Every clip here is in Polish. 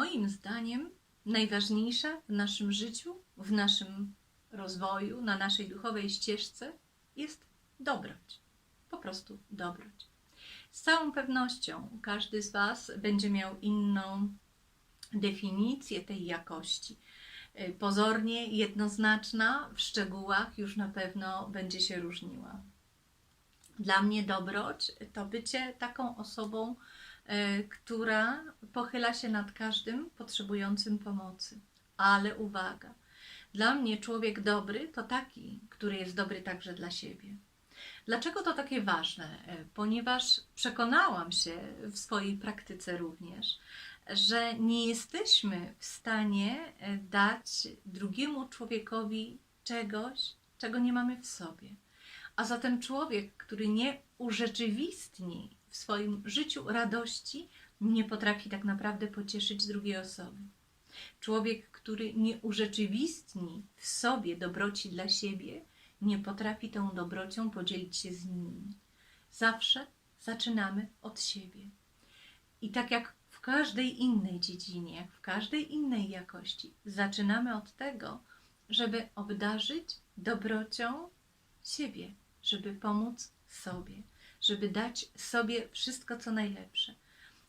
moim zdaniem najważniejsza w naszym życiu, w naszym rozwoju, na naszej duchowej ścieżce jest dobroć. Po prostu dobroć. Z całą pewnością każdy z Was będzie miał inną definicję tej jakości. Y, Pozornie jednoznaczna, w szczegółach już na pewno będzie się różniła. Dla mnie dobroć to bycie taką osobą, która pochyla się nad każdym potrzebującym pomocy. Ale uwaga, dla mnie człowiek dobry to taki, który jest dobry także dla siebie. Dlaczego to takie ważne? E, Ponieważ przekonałam się w swojej praktyce również, że nie jesteśmy w stanie e, dać drugiemu człowiekowi czegoś, czego nie mamy w sobie. A zatem człowiek, który nie urzeczywistni w swoim życiu radości, nie potrafi tak naprawdę pocieszyć drugiej osoby. Człowiek, który nie urzeczywistni w sobie dobroci dla siebie, nie potrafi tą dobrocią podzielić się z innymi. Zawsze zaczynamy od siebie. I tak jak w każdej innej dziedzinie, jak w każdej innej jakości, zaczynamy od tego, żeby obdarzyć dobrocią siebie, żeby pomóc sobie, żeby dać sobie wszystko, co najlepsze.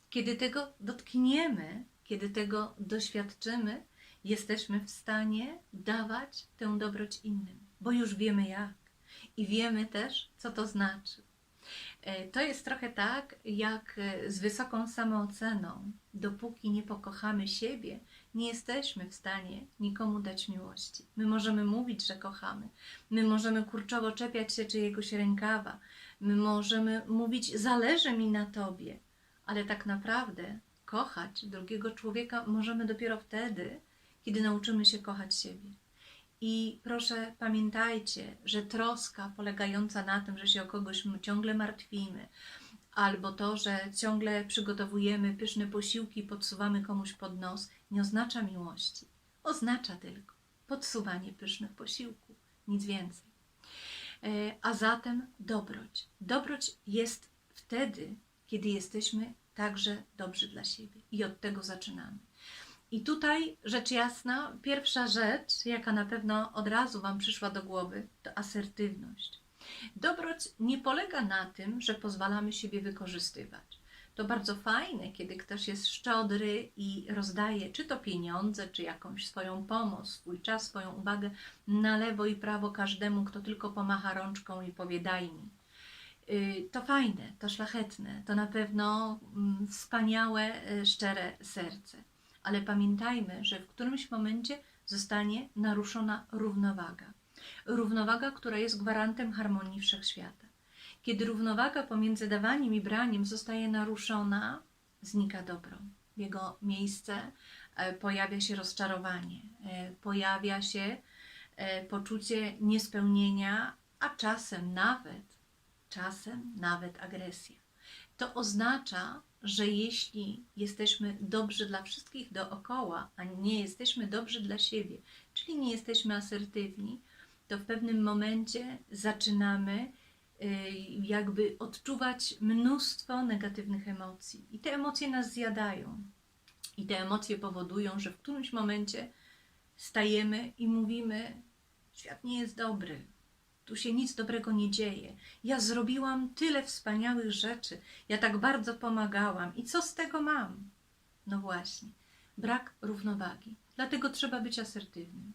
Kiedy tego dotkniemy, kiedy tego doświadczymy, jesteśmy w stanie dawać tę dobroć innym, bo już wiemy jak i wiemy też, co to znaczy. E, To jest trochę tak, jak e, z wysoką samooceną. Dopóki nie pokochamy siebie, nie jesteśmy w stanie nikomu dać miłości. My możemy mówić, że kochamy, my możemy kurczowo czepiać się czyjegoś rękawa, my możemy mówić, zależy mi na tobie, ale tak naprawdę kochać drugiego człowieka możemy dopiero wtedy, kiedy nauczymy się kochać siebie. I proszę pamiętajcie, że troska polegająca na tym, że się o kogoś ciągle martwimy, albo to, że ciągle przygotowujemy pyszne posiłki podsuwamy komuś pod nos, nie oznacza miłości. Oznacza tylko podsuwanie pysznych posiłków, nic więcej. E, A zatem dobroć. Dobroć jest wtedy, kiedy jesteśmy także dobrzy dla siebie. I od tego zaczynamy. I tutaj rzecz jasna, pierwsza rzecz, jaka na pewno od razu Wam przyszła do głowy, to asertywność. Dobroć nie polega na tym, że pozwalamy siebie wykorzystywać. To bardzo fajne, kiedy ktoś jest szczodry i rozdaje czy to pieniądze, czy jakąś swoją pomoc, swój czas, swoją uwagę na lewo i prawo każdemu, kto tylko pomacha rączką i powie daj mi. Y, To fajne, to szlachetne, to na pewno mm, wspaniałe, y, szczere serce. Ale pamiętajmy, że w którymś momencie zostanie naruszona równowaga. Równowaga, która jest gwarantem harmonii wszechświata. Kiedy równowaga pomiędzy dawaniem i braniem zostaje naruszona, znika dobro. W jego miejsce e, pojawia się rozczarowanie, e, pojawia się e, poczucie niespełnienia, a czasem nawet, czasem nawet agresja. To oznacza, że jeśli jesteśmy dobrzy dla wszystkich dookoła, a nie jesteśmy dobrzy dla siebie, czyli nie jesteśmy asertywni, to w pewnym momencie zaczynamy y, jakby odczuwać mnóstwo negatywnych emocji. I te emocje nas zjadają. I te emocje powodują, że w którymś momencie stajemy i mówimy: Świat nie jest dobry, tu się nic dobrego nie dzieje. Ja zrobiłam tyle wspaniałych rzeczy, ja tak bardzo pomagałam i co z tego mam? No właśnie, brak równowagi. Dlatego trzeba być asertywnym.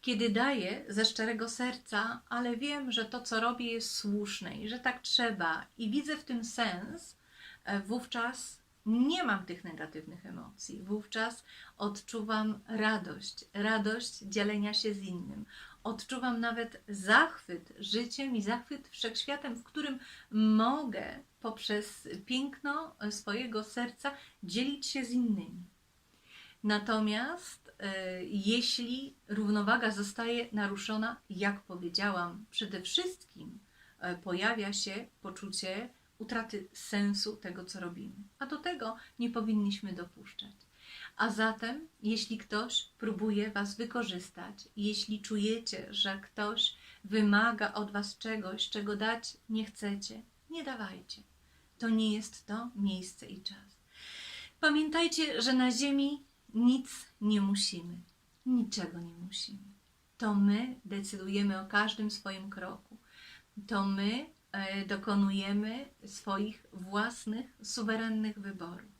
Kiedy daję ze szczerego serca, ale wiem, że to, co robię, jest słuszne i że tak trzeba, i widzę w tym sens, e, wówczas nie mam tych negatywnych emocji. Wówczas odczuwam radość, radość dzielenia się z innym. Odczuwam nawet zachwyt życiem i zachwyt wszechświatem, w którym mogę poprzez piękno swojego serca dzielić się z innymi. Natomiast e, jeśli równowaga zostaje naruszona, jak powiedziałam, przede wszystkim e, pojawia się poczucie utraty sensu tego, co robimy. A do tego nie powinniśmy dopuszczać. A zatem, jeśli ktoś próbuje Was wykorzystać, jeśli czujecie, że ktoś wymaga od Was czegoś, czego dać nie chcecie, nie dawajcie. To nie jest to miejsce i czas. Pamiętajcie, że na Ziemi nic nie musimy, niczego nie musimy. To my decydujemy o każdym swoim kroku. To my e, dokonujemy swoich własnych, suwerennych wyborów.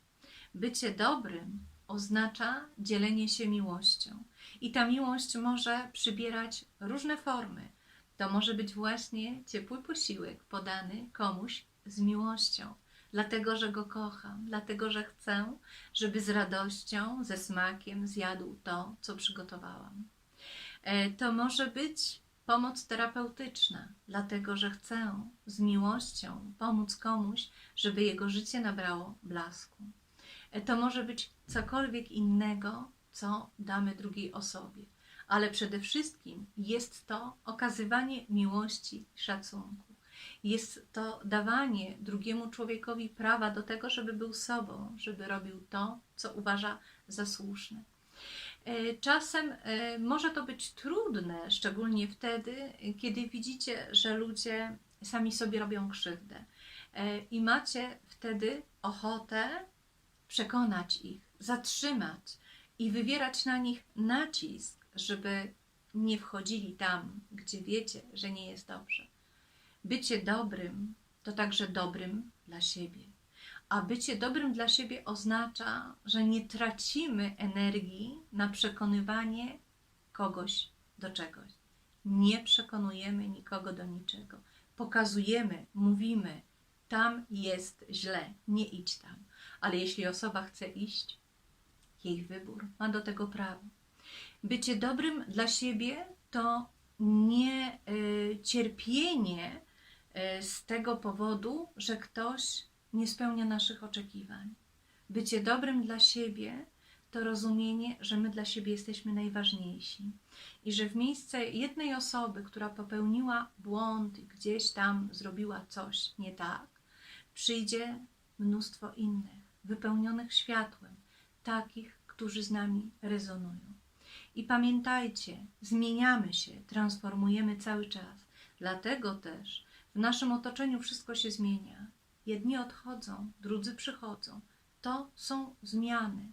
Bycie dobrym oznacza dzielenie się miłością. I ta miłość może przybierać różne formy. To może być właśnie ciepły posiłek podany komuś z miłością, dlatego że go kocham, dlatego że chcę, żeby z radością, ze smakiem zjadł to, co przygotowałam. E, To może być pomoc terapeutyczna, dlatego że chcę z miłością pomóc komuś, żeby jego życie nabrało blasku. To może być cokolwiek innego, co damy drugiej osobie, ale przede wszystkim jest to okazywanie miłości i szacunku. Jest to dawanie drugiemu człowiekowi prawa do tego, żeby był sobą, żeby robił to, co uważa za słuszne. E, Czasem e, może to być trudne, szczególnie wtedy, kiedy widzicie, że ludzie sami sobie robią krzywdę E, i macie wtedy ochotę przekonać ich, zatrzymać i wywierać na nich nacisk, żeby nie wchodzili tam, gdzie wiecie, że nie jest dobrze. Bycie dobrym to także dobrym dla siebie. A bycie dobrym dla siebie oznacza, że nie tracimy energii na przekonywanie kogoś do czegoś. Nie przekonujemy nikogo do niczego. Pokazujemy, mówimy, tam jest źle, nie idź tam. Ale jeśli osoba chce iść, jej wybór, ma do tego prawo. Bycie dobrym dla siebie to nie y, cierpienie y, z tego powodu, że ktoś nie spełnia naszych oczekiwań. Bycie dobrym dla siebie to rozumienie, że my dla siebie jesteśmy najważniejsi i że w miejsce jednej osoby, która popełniła błąd i gdzieś tam zrobiła coś nie tak, przyjdzie mnóstwo innych, wypełnionych światłem, takich, którzy z nami rezonują. I pamiętajcie, zmieniamy się, transformujemy cały czas. Dlatego też w naszym otoczeniu wszystko się zmienia. Jedni odchodzą, drudzy przychodzą. To są zmiany.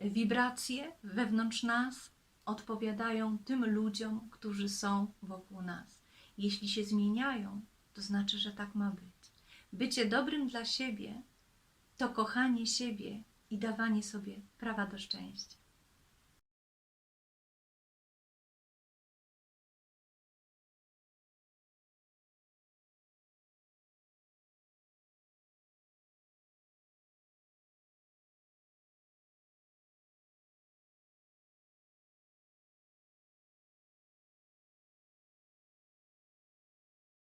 Wibracje wewnątrz nas odpowiadają tym ludziom, którzy są wokół nas. Jeśli się zmieniają, to znaczy, że tak ma być. Bycie dobrym dla siebie to kochanie siebie i dawanie sobie prawa do szczęścia.